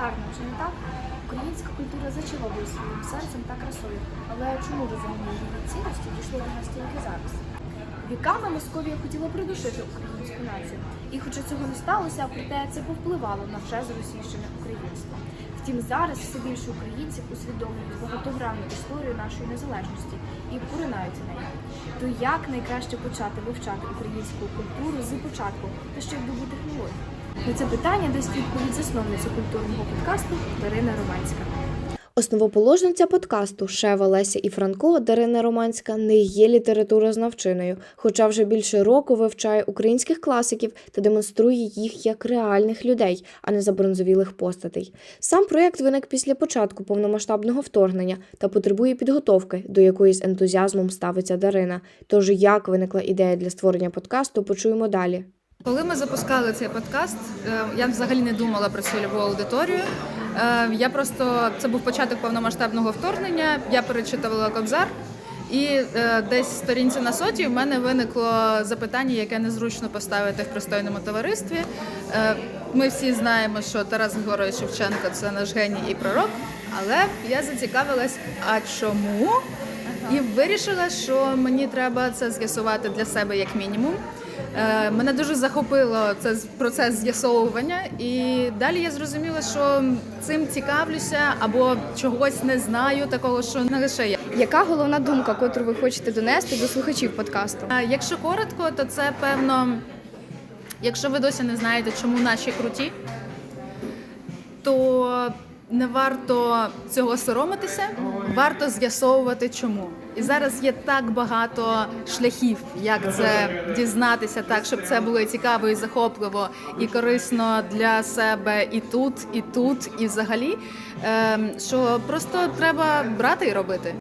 гарно, чи не так? Українська культура зачаровує своїм серцем та красою. Але чому розуміння її цінності дійшло до нас тільки зараз? Віками Московія хотіла придушити українську націю. І хоча цього не сталося, проте це повпливало на вже зросійщене українство. Втім, зараз все більше українців усвідомлюють багатогранну історію нашої незалежності і поринаються нею. То як найкраще почати вивчати українську культуру з початку та ще й добути технології? На це питання дасть відповідь засновниця культурного подкасту Дарина Романська. Основоположниця подкасту Шева Леся і Франко Дарина Романська не є літературознавчиною, хоча вже більше року вивчає українських класиків та демонструє їх як реальних людей, а не забронзовілих постатей. Сам проєкт виник після початку повномасштабного вторгнення та потребує підготовки, до якої з ентузіазмом ставиться Дарина. Тож як виникла ідея для створення подкасту, почуємо далі. Коли ми запускали цей подкаст, е, я взагалі не думала про цільову аудиторію. Е, Я просто це був початок повномасштабного вторгнення. Я перечитувала Кобзар, і е, десь сторінці на соті в мене виникло запитання, яке незручно поставити в пристойному товаристві. Ми всі знаємо, що Тарас Григорович Шевченко це наш геній і пророк. Але я зацікавилась, а чому? І вирішила, що мені треба це з'ясувати для себе як мінімум. Е, Мене дуже захопило це процес з'ясовування, і далі я зрозуміла, що цим цікавлюся або чогось не знаю, такого, що не лише я. Яка головна думка, котру ви хочете донести до слухачів подкасту? Якщо коротко, то це певно, якщо ви досі не знаєте, чому наші круті, то не варто цього соромитися, варто з'ясовувати чому. І зараз є так багато шляхів, як це дізнатися, так щоб це було цікаво, і захопливо, і корисно для себе і тут, і тут, і взагалі, ем, що просто треба брати і робити.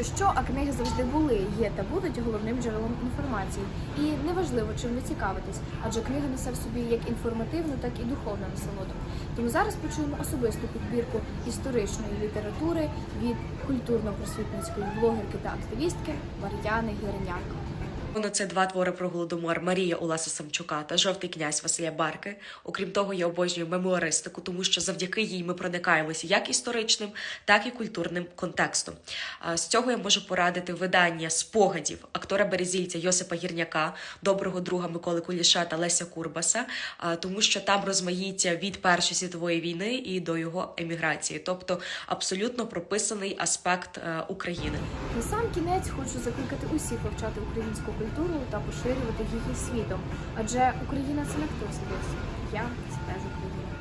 Що що, а книги завжди були, є та будуть головним джерелом інформації. І неважливо, чим ви цікавитесь, адже книга несе в собі як інформативну, так і духовну насолоду. Тому зараз почуємо особисту підбірку історичної літератури від культурно-просвітницької блогерки та активістки Мар'яни Гірняк. Ну, це два твори про голодомор Марія Уласа Самчука та Жовтий князь Василя Барки. Окрім того, я обожнюю мемуаристику, тому що завдяки їй ми проникаємося як історичним, так і культурним контекстом. З цього я можу порадити видання спогадів актора Березільця Йосипа Гірняка, доброго друга Миколи Куліша та Леся Курбаса, тому що там розмаїття від Першої світової війни і до його еміграції, тобто абсолютно прописаний аспект е, України. На сам кінець хочу закликати усіх вивчати українську культуру та поширювати її світом. Адже Україна це не хтось. Я це теж Україна.